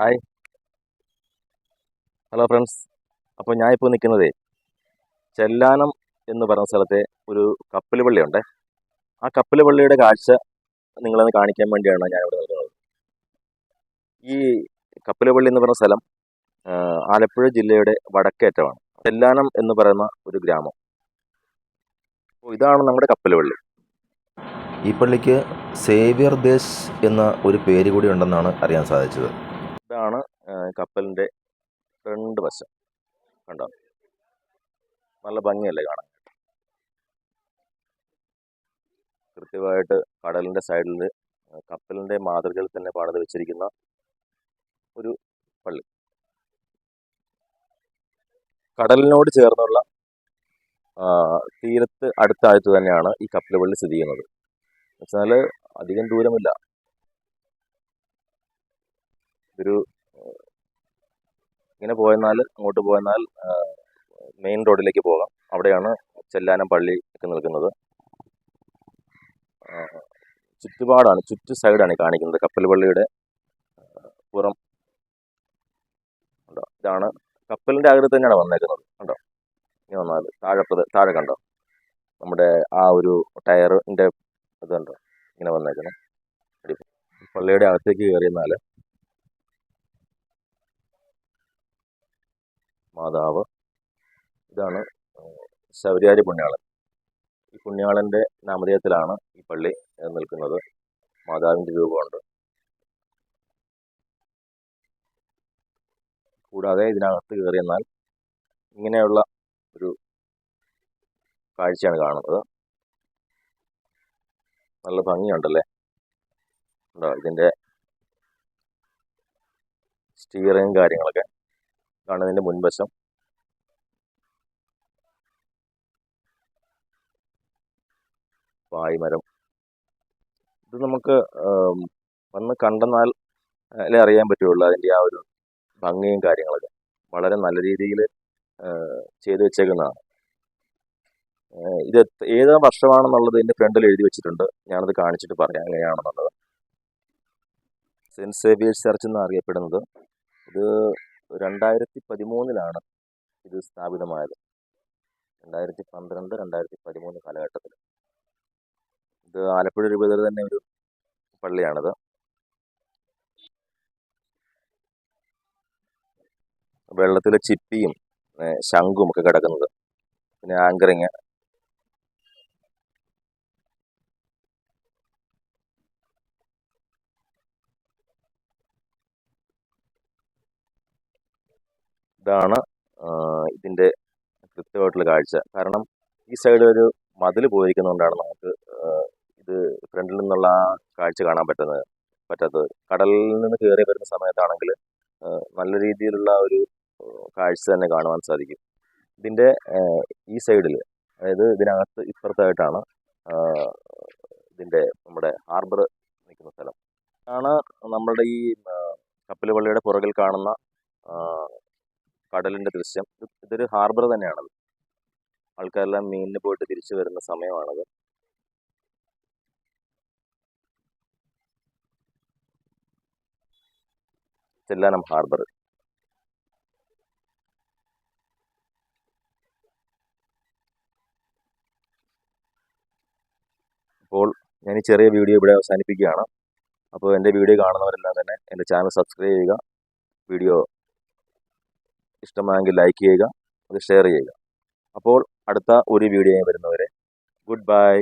Hi hello friends അപ്പോൾ ഞാൻ ഇപ്പോൾ നിൽക്കുന്നത് ചെല്ലാനം എന്ന് പറഞ്ഞ സ്ഥലത്തെ ഒരു കപ്പൽ പള്ളിയുണ്ട്. ആ കപ്പൽ പള്ളിയുടെ കാഴ്ച നിങ്ങളൊന്ന് കാണിക്കാൻ വേണ്ടിയാണ് ഞാൻ ഇവിടെ നിൽക്കുന്നത്. ഈ കപ്പൽ പള്ളി എന്ന് പറഞ്ഞ സ്ഥലം ആലപ്പുഴ ജില്ലയുടെ വടക്കേറ്റമാണ്. ചെല്ലാനം എന്ന് പറയുന്ന ഒരു ഗ്രാമം. അപ്പോൾ ഇതാണ് നമ്മുടെ കപ്പൽ പള്ളി. ഈ പള്ളിക്ക് സേവ്യർ ദേശ് എന്ന ഒരു പേര് കൂടി ഉണ്ടെന്നാണ് അറിയാൻ സാധിച്ചത്. ഇതാണ് കപ്പലിന്റെ ഫ്രണ്ട് വശം. കണ്ടോ? നല്ല ഭംഗിയല്ലേ കാണാൻ? കൃത്യമായിട്ട് കടലിന്റെ സൈഡിൽ കപ്പലിന്റെ മാതൃകയിൽ തന്നെ പണിത് വെച്ചിരിക്കുന്ന ഒരു പള്ളി. കടലിനോട് ചേർന്നുള്ള തീരത്ത് അടുത്തായിട്ട് തന്നെയാണ് ഈ കപ്പൽ പള്ളി സ്ഥിതി ചെയ്യുന്നത്. എന്നുവെച്ചാൽ അധികം ദൂരമില്ല. ഒരു ഇങ്ങനെ പോയെന്നാൽ അങ്ങോട്ട് പോയെന്നാൽ മെയിൻ റോഡിലേക്ക് പോകാം. അവിടെയാണ് ചെല്ലാനം പള്ളി ഒക്കെ നിൽക്കുന്നത്. ചുറ്റുപാടാണ് ചുറ്റു സൈഡാണ് കാണിക്കുന്നത്. കപ്പൽ പള്ളിയുടെ പുറം ഉണ്ടോ? ഇതാണ് കപ്പലിന്റെ അകത്ത് തന്നെയാണ് വന്നേക്കുന്നത്. കണ്ടോ? ഇനി വന്നാൽ താഴെ താഴെ കണ്ടോ? നമ്മുടെ ആ ഒരു ടയറിന്റെ ഇത് കണ്ടോ ഇങ്ങനെ വന്നേക്കണം പള്ളിയുടെ അകത്തേക്ക് കയറിയെന്നാൽ മാതാവ്. ഇതാണ് ശബരിയാരി പുണ്യാളൻ. ഈ പുണ്യാളന്റെ നാമധേയത്തിലാണ് ഈ പള്ളി നിൽക്കുന്നത്. മാതാവിന്റെ രൂപമുണ്ട്. കൂടാതെ ഇതിനകത്ത് കയറിയെന്നാൽ ഇങ്ങനെയുള്ള ഒരു കാഴ്ചയാണ് കാണുന്നത്. നല്ല ഭംഗിയുണ്ടല്ലേ? ഉണ്ടോ ഇതിന്റെ സ്റ്റിയറിങ് കാര്യങ്ങളൊക്കെ കാണുന്നതിന്റെ മുൻവശം പായ്മരം ഇത് നമുക്ക് വന്ന് കണ്ടെന്നാൽ അല്ലേ അറിയാൻ പറ്റുള്ളൂ അതിന്റെ ആ ഒരു ഭംഗിയും കാര്യങ്ങളൊക്കെ. വളരെ നല്ല രീതിയിൽ ചെയ്തു വെച്ചേക്കുന്നതാണ്. ഇത് ഏതാ വർഷമാണെന്നുള്ളത് ഇതിന്റെ ഫ്രണ്ടിൽ എഴുതി വെച്ചിട്ടുണ്ട്. ഞാനത് കാണിച്ചിട്ട് പറയാം എങ്ങനെയാണെന്നുള്ളത്. സെന്റ് സേവിയേഴ്സ് ചർച്ച് എന്ന് അറിയപ്പെടുന്നത്. ഇത് രണ്ടായിരത്തി പതിമൂന്നിലാണ് ഇത് സ്ഥാപിതമായത്. രണ്ടായിരത്തി പന്ത്രണ്ട് രണ്ടായിരത്തി പതിമൂന്ന് കാലഘട്ടത്തിൽ. ഇത് ആലപ്പുഴ രൂപതയിൽ തന്നെ ഒരു പള്ളിയാണത്. വെള്ളത്തിൽ ചിപ്പിയും ശംഖും ഒക്കെ കിടക്കുന്നത്. പിന്നെ ആങ്കറിങ്. ഇതാണ് ഇതിന്റെ കൃത്യമായിട്ടുള്ള കാഴ്ച. കാരണം ഈ സൈഡിൽ ഒരു മതിൽ പോയിരിക്കുന്നതുകൊണ്ടാണ് നമുക്ക് ആഹ് ഫ്രണ്ടിൽ നിന്നുള്ള ആ കാഴ്ച കാണാൻ പറ്റുന്നത് പറ്റാത്തത്. കടലിൽ നിന്ന് കയറി വരുന്ന സമയത്താണെങ്കിൽ നല്ല രീതിയിലുള്ള ഒരു കാഴ്ച തന്നെ കാണുവാൻ സാധിക്കും. ഇതിന്റെ ഈ സൈഡിൽ അതായത് ഇതിനകത്ത് ഇപ്പുറത്തായിട്ടാണ് ഇതിന്റെ നമ്മുടെ ഹാർബർ നിൽക്കുന്ന സ്ഥലം. ആണ് നമ്മളുടെ ഈ കപ്പലുപള്ളിയുടെ പുറകിൽ കാണുന്ന കടലിന്റെ ദൃശ്യം. ഇതൊരു ഹാർബർ തന്നെയാണത്. ആൾക്കാരെല്ലാം മീനിന് പോയിട്ട് തിരിച്ചു വരുന്ന സമയമാണത്. ചെല്ലാനം ഹാർബർ. അപ്പോൾ ഞാൻ ഈ ചെറിയ വീഡിയോ ഇവിടെ അവസാനിപ്പിക്കുകയാണ്. അപ്പോൾ എന്റെ വീഡിയോ കാണുന്നവരെല്ലാം തന്നെ എന്റെ ചാനൽ സബ്സ്ക്രൈബ് ചെയ്യുക. വീഡിയോ ഇഷ്ടമായെങ്കിൽ ലൈക്ക് ചെയ്യുക അത് ഷെയർ ചെയ്യുക. അപ്പോൾ അടുത്ത ഒരു വീഡിയോ വരുന്നവരെ ഗുഡ് ബൈ.